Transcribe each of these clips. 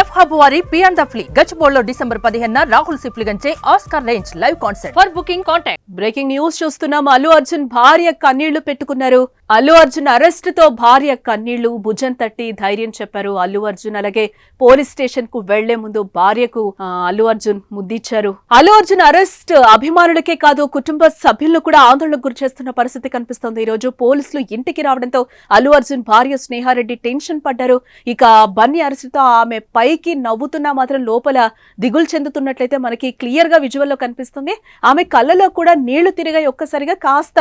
F hub వారి P and the ఫ్లీ గచ్చిబోల్లో డిసెంబర్ పదిహేన Rahul సిప్లిగంచే Oscar range live concert. For booking contact. Breaking news చూస్తున్నాం. అల్లు అర్జున్ భార్య కన్నీళ్ళు పెట్టుకున్నారు. అల్లు అర్జున్ అరెస్ట్తో భార్య కన్నీళ్ళు భుజం తట్టి ధైర్యం చెప్పారు అల్లు అర్జున్. అలాగే పోలీస్ స్టేషన్కు వెళ్ళే ముందు భార్యకు అల్లు అర్జున్ ముద్దిచ్చారు. అల్లు అర్జున్ అరెస్ట్ అభిమానులకే కాదు కుటుంబ సభ్యులను కూడా ఆందోళనకు గురి చేస్తున్న పరిస్థితి కనిపిస్తోంది. ఈ రోజు పోలీసులు ఇంటికి రావడంతో అల్లు అర్జున్ భార్య స్నేహారెడ్డి టెన్షన్ పడ్డారు. ఇక బన్నీ అరెస్ట్తో ఆమె పైకి నవ్వుతున్నా మాత్రం లోపల దిగులు చెందుతున్నట్లయితే మనకి క్లియర్గా విజువల్లో కనిపిస్తుంది. ఆమె కళ్ళలో కూడా నీళ్ళు తిరిగాయి ఒక్కసారిగా కాస్త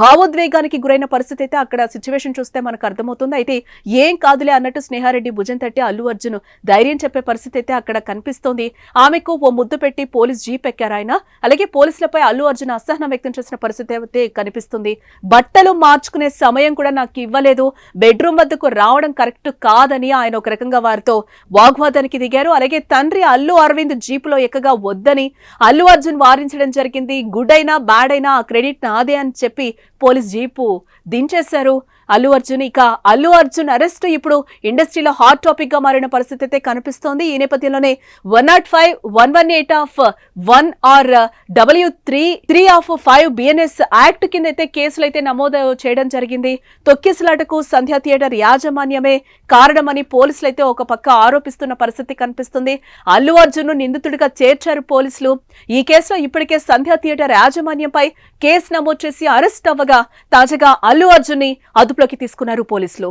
భావోద్వేగానికి గురైన పరిస్థితి అయితే అక్కడ సిచ్యువేషన్ చూస్తే మనకు అర్థమవుతుంది. అయితే ఏం కాదులే అన్నట్టు స్నేహారెడ్డి భుజం తట్టి అల్లు అర్జున్ ధైర్యం చెప్పే పరిస్థితి అయితే అక్కడ కనిపిస్తోంది. ఆమెకు ఓ ముద్దు పెట్టి పోలీస్ జీప్ ఎక్కారు ఆయన. అలాగే పోలీసులపై అల్లు అర్జున్ అసహనం వ్యక్తం చేసిన పరిస్థితి అయితే కనిపిస్తుంది. బట్టలు మార్చుకునే సమయం కూడా నాకు ఇవ్వలేదు. బెడ్రూమ్ వద్దకు రావడం కరెక్ట్ కాదని ఆయన ఒక రకంగా వారితో వాగ్వాదానికి దిగారు. అలాగే తండ్రి అల్లు అరవింద్ జీపులో ఎక్కగా వద్దని అల్లు అర్జున్ వారించడం జరిగింది. గుడ్ అయినా బ్యాడ్ అయినా ఆ క్రెడిట్ నాదే అని చెప్పి పోలీస్ జీపు దించేశారు. అల్లు అర్జున్ ఇక అల్లు అర్జున్ అరెస్ట్ ఇప్పుడు ఇండస్ట్రీలో హాట్ టాపిక్గా మారిన పరిస్థితి అయితే కనిపిస్తోంది. ఈ నేపథ్యంలోనే one not five one one eight of one R W three three of five BNS act కింద అయితే కేసులు అయితే నమోదు చేయడం జరిగింది. తొక్కిసలాటకు సంధ్యా థియేటర్ యాజమాన్యమే కారణమని పోలీసులు అయితే ఒక పక్క ఆరోపిస్తున్న పరిస్థితి కనిపిస్తుంది. అల్లు అర్జున్ నిందితుడిగా చేర్చారు పోలీసులు. ఈ కేసులో ఇప్పటికే సంధ్యా థియేటర్ యాజమాన్యంపై కేసు నమోదు చేసి అరెస్ట్ అవ్వగా తాజాగా అల్లు అర్జున్ని అదుపులోకి తీసుకున్నారు పోలీసులు.